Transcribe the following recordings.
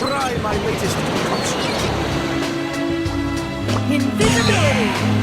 Try my latest concoction. Invisibility.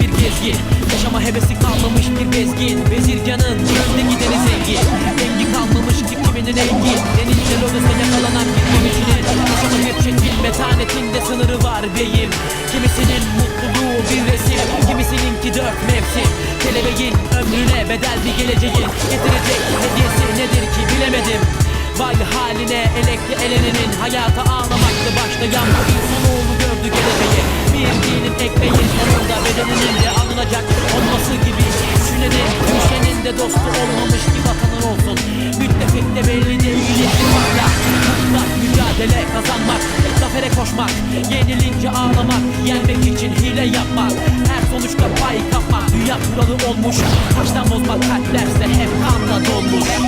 Bir gezgin. Yaşama hevesi kalmamış bir bezgin. Vezirganın önde gideni zengin Rengi kalmamış ki kiminin engi Denince lodese yakalanan bir komikinin Yaşama bir çetin metanetinde sınırı var beyim. Kimisinin mutluluğu bir resim Kimisinin ki dört mevsim. Kelebeğin ömrüne bedel bir geleceğin Getirecek hediyesi nedir ki bilemedim. Vay haline elekli elenenin Hayata ağlamakta başlayan bu insanoğlu gördü geleceği Bir dinin ekmeğin bedeninin de alınacak olması gibi. Düşünenin düşenin de dostu olmamış ki vatanın olsun. Müttefik de belli değil iltifatla Mutlak mücadele kazanmak Zafere koşmak Yenilince ağlamak Yenmek için hile yapmak. Her sonuçta pay kapmak. Dünya kuralı olmuş Baştan bozmak kalplerse hep kanla dolmuş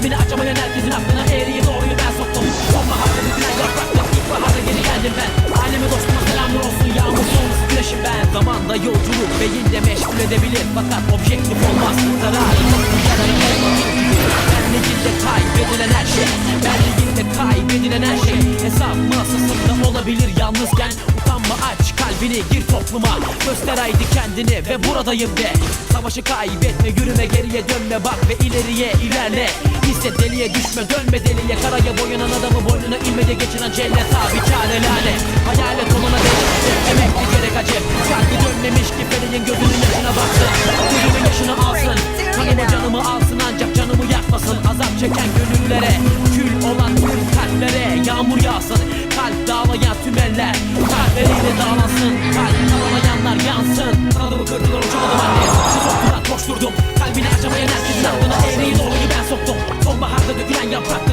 Kalbini açamayan herkesin aklına eğriyi doğruyu ben soktum. Sonbaharda dökülen yapraklar İlkbaharda geri geldim ben. Ailemi dostuma selamlar olsun Yağmur sonrası güneşim ben. Zamanda yolculuk beyinde meşgul edebilir. Fakat objektif olmaz Zararı yoktu yararı Benliğinde kaybedilen her şey Benliğinde kaybedilen her şey. Hesap masasında olabilir yalnızken. Utanma aç kalbini gir topluma. Göster haydi kendini ve buradayım de. Savaşı kaybetme yürüme geriye dönme bak ve ileriye ilerle Hisse deliye düşme dönme deliye. Karaya boyanan adamı boynuna ilmede geçinen cennet abi. Çare lale. Hayalet olana deli emek dikerek acı Şarkı dönmemiş ki feleğin gözünün yaşına baksın. Gözünün yaşını alsın. Kanımı canımı alsın ancak canımı yakmasın. Azap çeken gönüllere Kül olan tüm kalplere. Yağmur yağsın Kalp dağlayan tümeller. Kalpleriyle dağlansın Kalp dağlayanlar yansın. Kanadımı kırdılar uçamadım anne. Şu soktular koşturdum. Kalbini acımayan herkesin aklına eğriyi doğru. Yıldızlarını diyen yaprak